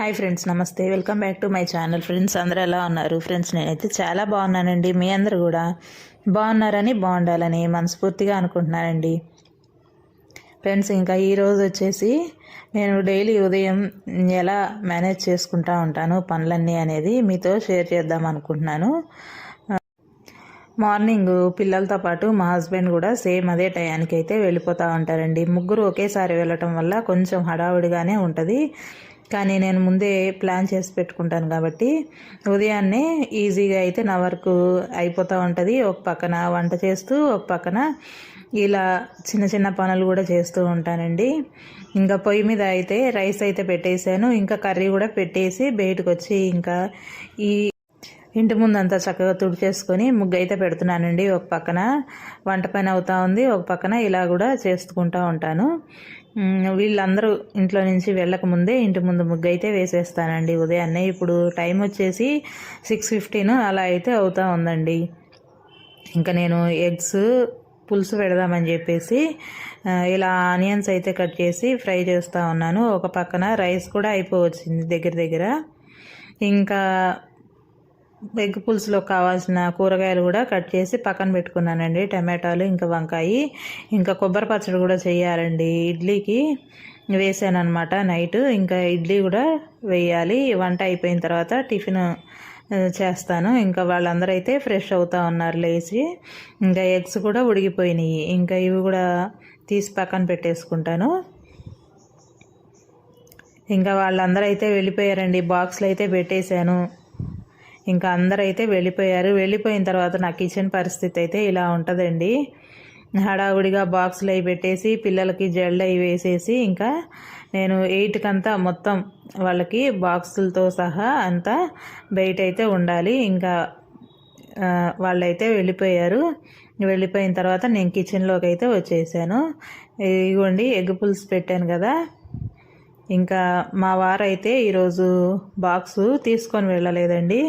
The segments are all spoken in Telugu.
హాయ్ ఫ్రెండ్స్ నమస్తే. Welcome back to my channel. Friends అందరూ ఎలా ఉన్నారు? ఫ్రెండ్స్ నేనైతే చాలా బాగున్నానండి. మీ అందరు కూడా బాగున్నారని బాగుండాలని మనస్ఫూర్తిగా అనుకుంటున్నానండి. ఫ్రెండ్స్ ఇంకా ఈరోజు వచ్చేసి నేను డైలీ ఉదయం ఎలా మేనేజ్ చేసుకుంటా ఉంటాను పనులన్నీ అనేది మీతో షేర్ చేద్దాం అనుకుంటున్నాను. మార్నింగ్ పిల్లలతో పాటు మా హస్బెండ్ కూడా సేమ్ అదే టయానికి అయితే వెళ్ళిపోతూ ఉంటారండి. ముగ్గురు ఒకేసారి వెళ్ళటం వల్ల కొంచెం హడావుడిగానే ఉంటుంది. కానీ నేను ముందే ప్లాన్ చేసి పెట్టుకుంటాను కాబట్టి ఉదయాన్నే ఈజీగా అయితే నా వర్క్ అయిపోతూ ఉంటుంది. ఒక పక్కన వంట చేస్తూ ఒక పక్కన ఇలా చిన్న చిన్న పనులు కూడా చేస్తూ ఉంటానండి. ఇంకా పొయ్యి మీద అయితే రైస్ అయితే పెట్టేశాను. ఇంకా కర్రీ కూడా పెట్టేసి బయటకు వచ్చి ఇంకా ఈ ఇంటి ముందంతా చక్కగా తుడిచేసుకొని ముగ్గు అయితే పెడుతున్నానండి. ఒక పక్కన వంట పని అవుతూ ఉంది. ఒక పక్కన ఇలా కూడా చేసుకుంటూ ఉంటాను. వీళ్ళందరూ ఇంట్లో నుంచి వెళ్ళక ముందే ఇంటి ముందు ముగ్గు అయితే వేసేస్తానండి ఉదయాన్నే. ఇప్పుడు టైం వచ్చేసి సిక్స్ ఫిఫ్టీన్ అలా అయితే అవుతా ఉందండి. ఇంకా నేను ఎగ్స్ పులుసు పెడదామని చెప్పేసి ఇలా ఆనియన్స్ అయితే కట్ చేసి ఫ్రై చేస్తూ ఉన్నాను. ఒక పక్కన రైస్ కూడా అయిపోవచ్చింది దగ్గర దగ్గర. ఇంకా ఎగ్ పులుసులో కావాల్సిన కూరగాయలు కూడా కట్ చేసి పక్కన పెట్టుకున్నానండి. టమాటాలు ఇంకా వంకాయ ఇంకా కొబ్బరి పచ్చడి కూడా చేయాలండి. ఇడ్లీకి వేసాను అనమాట నైట్. ఇంకా ఇడ్లీ కూడా వేయాలి. వంట అయిపోయిన తర్వాత టిఫిన్ చేస్తాను. ఇంకా వాళ్ళందరూ అయితే ఫ్రెష్ అవుతా ఉన్నారు లేచి. ఇంకా ఎగ్స్ కూడా ఉడిగిపోయినాయి ఇంకా ఇవి కూడా తీసి పక్కన పెట్టేసుకుంటాను. ఇంకా వాళ్ళందరూ అయితే వెళ్ళిపోయారండి. బాక్స్లు అయితే పెట్టేశాను. ఇంకా అందరైతే వెళ్ళిపోయారు. వెళ్ళిపోయిన తర్వాత నా కిచెన్ పరిస్థితి అయితే ఇలా ఉంటుందండి. హడావుడిగా బాక్సులు అవి పెట్టేసి పిల్లలకి జెల్డ్ అవి వేసేసి ఇంకా నేను ఎయిట్కి అంతా మొత్తం వాళ్ళకి బాక్సులతో సహా అంతా బయట అయితే ఉండాలి. ఇంకా వాళ్ళైతే వెళ్ళిపోయారు. వెళ్ళిపోయిన తర్వాత నేను కిచెన్లోకి అయితే వచ్చేసాను. ఇదిగోండి ఎగ్ పులుసు పెట్టాను కదా. ఇంకా మా వారైతే ఈరోజు బాక్సు తీసుకొని వెళ్ళలేదండి.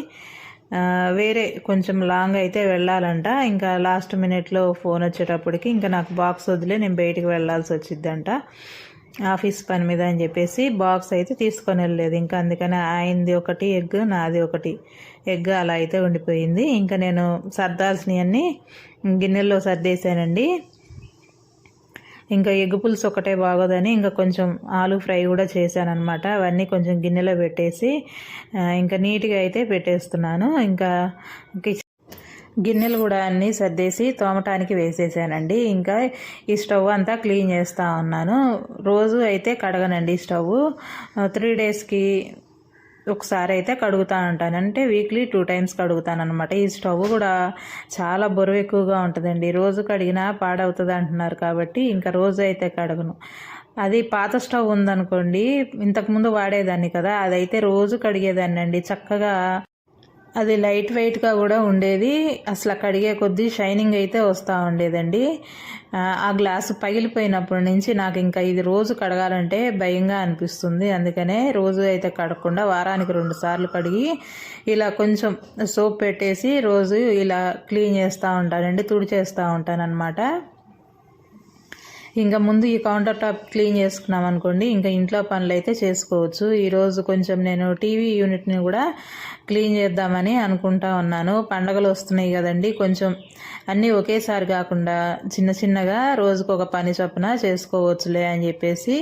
వేరే కొంచెం లాంగ్ అయితే వెళ్ళాలంట. ఇంకా లాస్ట్ మినిట్లో ఫోన్ వచ్చేటప్పటికి ఇంకా నాకు బాక్స్ వదిలే నేను బయటికి వెళ్ళాల్సి వచ్చిద్దంట. ఆఫీస్ పని మీద అని చెప్పేసి బాక్స్ అయితే తీసుకొని వెళ్ళలేదు. ఇంకా అందుకని ఆయనది ఒకటి ఎగ్ నాది ఒకటి. ఎగ్ అలా అయితే ఉండిపోయింది. ఇంకా నేను సర్దాల్సినవన్నీ గిన్నెల్లో సర్దేశానండి. ఇంకా ఎగ్ పులుసు ఒకటే బాగోదని ఇంకా కొంచెం ఆలు ఫ్రై కూడా చేశాను అనమాట అవన్నీ కొంచెం గిన్నెలో పెట్టేసి ఇంకా నీట్గా అయితే పెట్టేస్తున్నాను. ఇంకా గిన్నెలు కూడా అన్నీ సర్దేసి తోమటానికి వేసేసానండి. ఇంకా ఈ స్టవ్ అంతా క్లీన్ చేస్తూ ఉన్నాను. రోజు అయితే కడగనండి స్టవ్ త్రీ డేస్కి ఒకసారి అయితే కడుగుతా ఉంటాను. అంటే వీక్లీ టూ టైమ్స్ కడుగుతాను అనమాట ఈ స్టవ్ కూడా చాలా బరువు ఎక్కువగా ఉంటుందండి. రోజు కడిగినా పాడవుతుంది అంటున్నారు కాబట్టి ఇంకా రోజు అయితే కడగను. అది పాత స్టవ్ ఉందనుకోండి ఇంతకుముందు వాడేదాన్ని కదా అదైతే రోజు కడిగేదాన్ని అండి చక్కగా అది లైట్ వెయిట్గా కూడా ఉండేది. అసలు కడిగే కొద్దీ షైనింగ్ అయితే వస్తూ ఉండేదండి. ఆ గ్లాసు పగిలిపోయినప్పటి నుంచి నాకు ఇంకా ఇది రోజు కడగాలంటే భయంగా అనిపిస్తుంది. అందుకనే రోజు అయితే కడగకుండా వారానికి రెండు సార్లు కడిగి ఇలా కొంచెం సోప్ పెట్టేసి రోజు ఇలా క్లీన్ చేస్తూ ఉంటానండి తుడిచేస్తూ ఉంటాను అనమాట ఇంకా ముందు ఈ కౌంటర్ టాప్ క్లీన్ చేసుకున్నాం అనుకోండి ఇంకా ఇంట్లో పనులు అయితే చేసుకోవచ్చు ఈరోజు కొంచెం నేను టీవీ యూనిట్ని కూడా క్లీన్ చేద్దామని అనుకుంటా ఉన్నాను. పండగలు వస్తున్నాయి కదండి కొంచెం అన్నీ ఒకేసారి కాకుండా చిన్న చిన్నగా రోజుకు ఒక పని చొప్పున చేసుకోవచ్చులే అని చెప్పేసి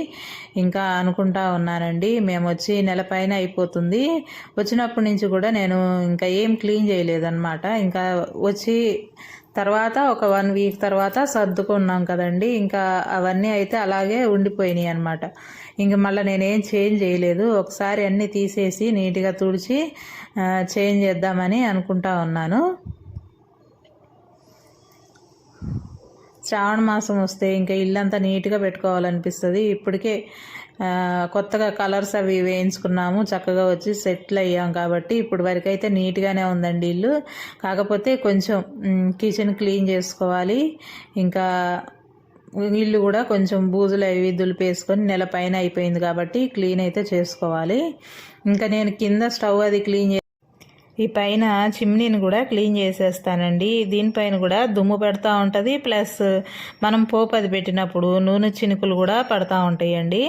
ఇంకా అనుకుంటా ఉన్నానండి. మేము వచ్చి నెల పైన అయిపోతుంది. వచ్చినప్పటి నుంచి కూడా నేను ఇంకా ఏం క్లీన్ చేయలేదన్నమాట. ఇంకా వచ్చి తర్వాత ఒక వన్ వీక్ తర్వాత సర్దుకున్నాం కదండి. ఇంకా అవన్నీ అయితే అలాగే ఉండిపోయినాయి అనమాట ఇంక మళ్ళీ నేనేం చేంజ్ చేయలేదు. ఒకసారి అన్నీ తీసేసి నీట్గా తుడిచి చేంజ్ చేద్దామని అనుకుంటా ఉన్నాను. శ్రావణ మాసం వస్తే ఇంకా ఇల్లంతా నీట్గా పెట్టుకోవాలనిపిస్తుంది. ఇప్పటికే కొత్తగా కలర్స్ అవి వేయించుకున్నాము. చక్కగా వచ్చి సెటిల్ అయ్యాం కాబట్టి ఇప్పుడు వరకు అయితే నీట్గానే ఉందండి ఇల్లు. కాకపోతే కొంచెం కిచెన్ క్లీన్ చేసుకోవాలి. ఇంకా ఇల్లు కూడా కొంచెం బూజులు అవి దులిపేసుకొని నెల పైన అయిపోయింది కాబట్టి క్లీన్ అయితే చేసుకోవాలి. ఇంకా నేను కింద స్టవ్ అది క్లీన్ ఈ పైన చిమ్నీని కూడా క్లీన్ చేసేస్తానండి. దీనిపైన కూడా దుమ్ము పెడతా ఉంటుంది. ప్లస్ మనం పోపు అది పెట్టినప్పుడు నూనె చినుకులు కూడా పడతా ఉంటాయండి.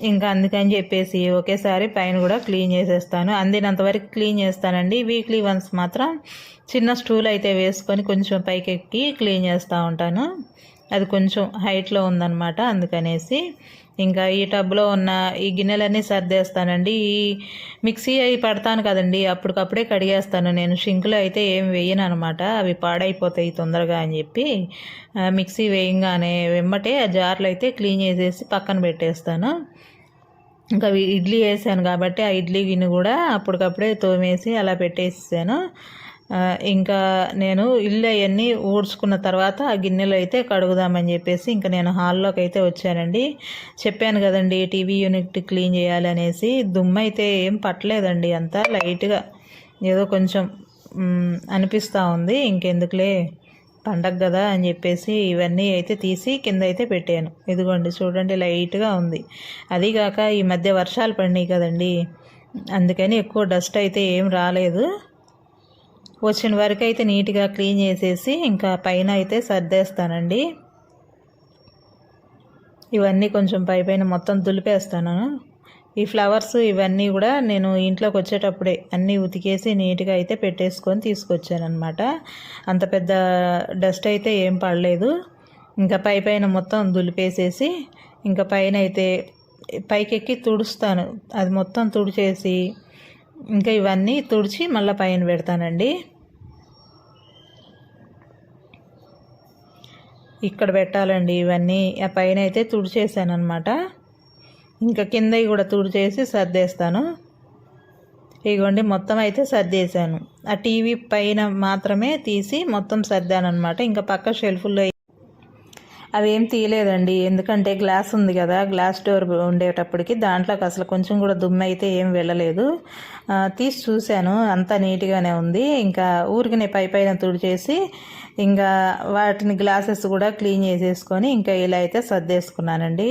ఇంకా అందుకని చెప్పేసి ఒకేసారి పైన కూడా క్లీన్ చేసేస్తాను. అందినంత వరకు క్లీన్ చేస్తానండి. వీక్లీ వన్స్ మాత్రం చిన్న స్టూల్ అయితే వేసుకొని కొంచెం పైకి ఎక్కి క్లీన్ చేస్తూ ఉంటాను. అది కొంచెం హైట్లో ఉందన్నమాట. అందుకనేసి ఇంకా ఈ టబ్లో ఉన్న ఈ గిన్నెలన్నీ సర్దేస్తానండి. ఈ మిక్సీ అవి పడతాను కదండి అప్పటికప్పుడే కడిగేస్తాను. నేను షింకులు అయితే ఏం వేయను అనమాట అవి పాడైపోతాయి తొందరగా అని చెప్పి మిక్సీ వేయంగానే వెమ్మటే ఆ జార్లు అయితే క్లీన్ చేసేసి పక్కన పెట్టేస్తాను. ఇంకా ఇడ్లీ వేసాను కాబట్టి ఆ ఇడ్లీ గిన్నె కూడా అప్పటికప్పుడే తోమేసి అలా పెట్టేసాను ఇంకా నేను ఇల్లు అవన్నీ ఊడ్చుకున్న తర్వాత ఆ గిన్నెలు అయితే కడుగుదామని చెప్పేసి ఇంకా నేను హాల్లోకి అయితే వచ్చానండి. చెప్పాను కదండి టీవీ యూనిట్ క్లీన్ చేయాలి అనేసి. దుమ్ము అయితే ఏం పట్టలేదండి అంతా లైట్గా ఏదో కొంచెం అనిపిస్తూ ఉంది. ఇంకెందుకులే పండగ కదా అని చెప్పేసి ఇవన్నీ అయితే తీసి కింద అయితే పెట్టాను. ఇదిగోండి చూడండి లైట్గా ఉంది. అదిగాక ఈ మధ్య వర్షాలు పడినాయి కదండి. అందుకని ఎక్కువ డస్ట్ అయితే ఏం రాలేదు. వచ్చిన వరకు అయితే నీట్గా క్లీన్ చేసేసి ఇంకా పైన అయితే సర్దేస్తానండి. ఇవన్నీ కొంచెం పై పైన మొత్తం దులిపేస్తాను. ఈ ఫ్లవర్స్ ఇవన్నీ కూడా నేను ఇంట్లోకి వచ్చేటప్పుడే అన్నీ ఉతికేసి నీట్గా అయితే పెట్టేసుకొని తీసుకొచ్చానమాట అంత పెద్ద డస్ట్ అయితే ఏం పడలేదు. ఇంకా పై పైన మొత్తం దులిపేసేసి ఇంకా పైన అయితే పైకెక్కి తుడుస్తాను. అది మొత్తం తుడిచేసి ఇంకా ఇవన్నీ తుడిచి మళ్ళీ పైన పెడతానండి. ఇక్కడ పెట్టాలండి ఇవన్నీ. ఆ పైన అయితే తుడిచేసాను అనమాట ఇంకా కిందవి కూడా తుడిచేసి సర్దేస్తాను. ఇగోండి మొత్తం అయితే సర్దేశాను. ఆ టీవీ పైన మాత్రమే తీసి మొత్తం సర్దాను అనమాట ఇంకా పక్క షెల్ఫ్లో అవేం తీయలేదండి. ఎందుకంటే గ్లాస్ ఉంది కదా గ్లాస్ డోర్ ఉండేటప్పటికి దాంట్లోకి అసలు కొంచెం కూడా దుమ్ము అయితే ఏం వెళ్ళలేదు. తీసి చూశాను. అంతా నీట్గానే ఉంది. ఇంకా ఊరికినే పై పైన తుడిచేసి ఇంకా వాటిని గ్లాసెస్ కూడా క్లీన్ చేసేసుకొని ఇంకా ఇలా అయితే సర్దేసుకున్నానండి.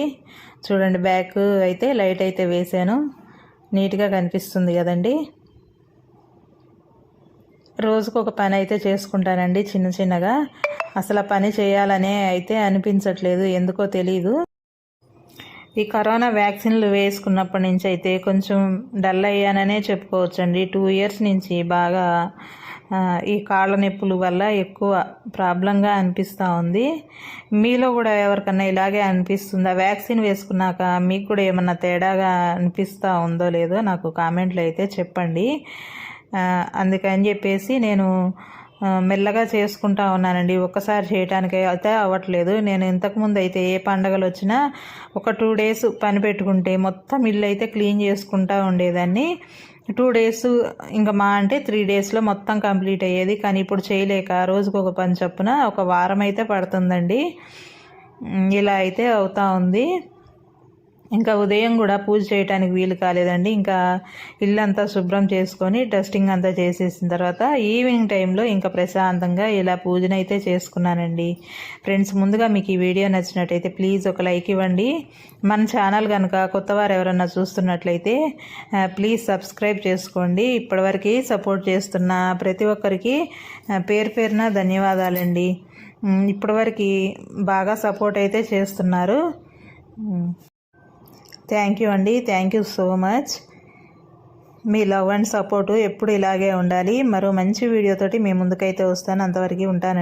చూడండి బ్యాక్ అయితే లైట్ అయితే వేసాను. నీట్గా కనిపిస్తుంది కదండి. రోజుకు ఒక పని అయితే చేసుకుంటానండి చిన్న చిన్నగా. అసలు పని చేయాలనే అయితే అనిపించట్లేదు ఎందుకో తెలీదు. ఈ కరోనా వ్యాక్సిన్లు వేసుకున్నప్పటి నుంచి అయితే కొంచెం డల్ అయ్యాననే చెప్పుకోవచ్చండి. టూ ఇయర్స్ నుంచి బాగా ఈ కాళ్ళ నొప్పుల వల్ల ఎక్కువ ప్రాబ్లంగా అనిపిస్తూ ఉంది. మీలో కూడా ఎవరికన్నా ఇలాగే అనిపిస్తుందా? వ్యాక్సిన్ వేసుకున్నాక మీకు కూడా ఏమన్నా తేడాగా అనిపిస్తూ ఉందో లేదో నాకు కామెంట్లు అయితే చెప్పండి. అందుకని చెప్పేసి నేను మెల్లగా చేసుకుంటా ఉన్నానండి. ఒక్కసారి చేయటానికి అయితే అవ్వట్లేదు. నేను ఇంతకుముందు అయితే ఏ పండగలు వచ్చినా ఒక టూ డేస్ పని పెట్టుకుంటే మొత్తం ఇల్లు అయితే క్లీన్ చేసుకుంటా ఉండేదాన్ని. టూ డేస్ ఇంకా మా అంటే త్రీ డేస్లో మొత్తం కంప్లీట్ అయ్యేది. కానీ ఇప్పుడు చేయలేక రోజుకు ఒక పని చొప్పున ఒక వారం అయితే పడుతుందండి. ఇలా అయితే అవుతా ఉంది. ఇంకా ఉదయం కూడా పూజ చేయడానికి వీలు కాలేదండి. ఇంకా ఇల్లంతా శుభ్రం చేసుకొని డస్టింగ్ అంతా చేసేసిన తర్వాత ఈవినింగ్ టైంలో ఇంకా ప్రశాంతంగా ఇలా పూజనైతే చేసుకున్నానండి. ఫ్రెండ్స్ ముందుగా మీకు ఈ వీడియో నచ్చినట్టయితే ప్లీజ్ ఒక లైక్ ఇవ్వండి. మన ఛానల్ కనుక కొత్తవారు ఎవరన్నా చూస్తున్నట్లయితే ప్లీజ్ సబ్స్క్రైబ్ చేసుకోండి. ఇప్పటివరకు సపోర్ట్ చేస్తున్న ప్రతి ఒక్కరికి పేరు పేరున ధన్యవాదాలండి. ఇప్పటివరకు బాగా సపోర్ట్ అయితే చేస్తున్నారు. థ్యాంక్ యూ అండి థ్యాంక్ యూ సో మచ్ మీ లవ్ అండ్ సపోర్టు ఎప్పుడు ఇలాగే ఉండాలి. మరో మంచి వీడియోతోటి మీ ముందుకైతే వస్తాను. అంతవరకు ఉంటాను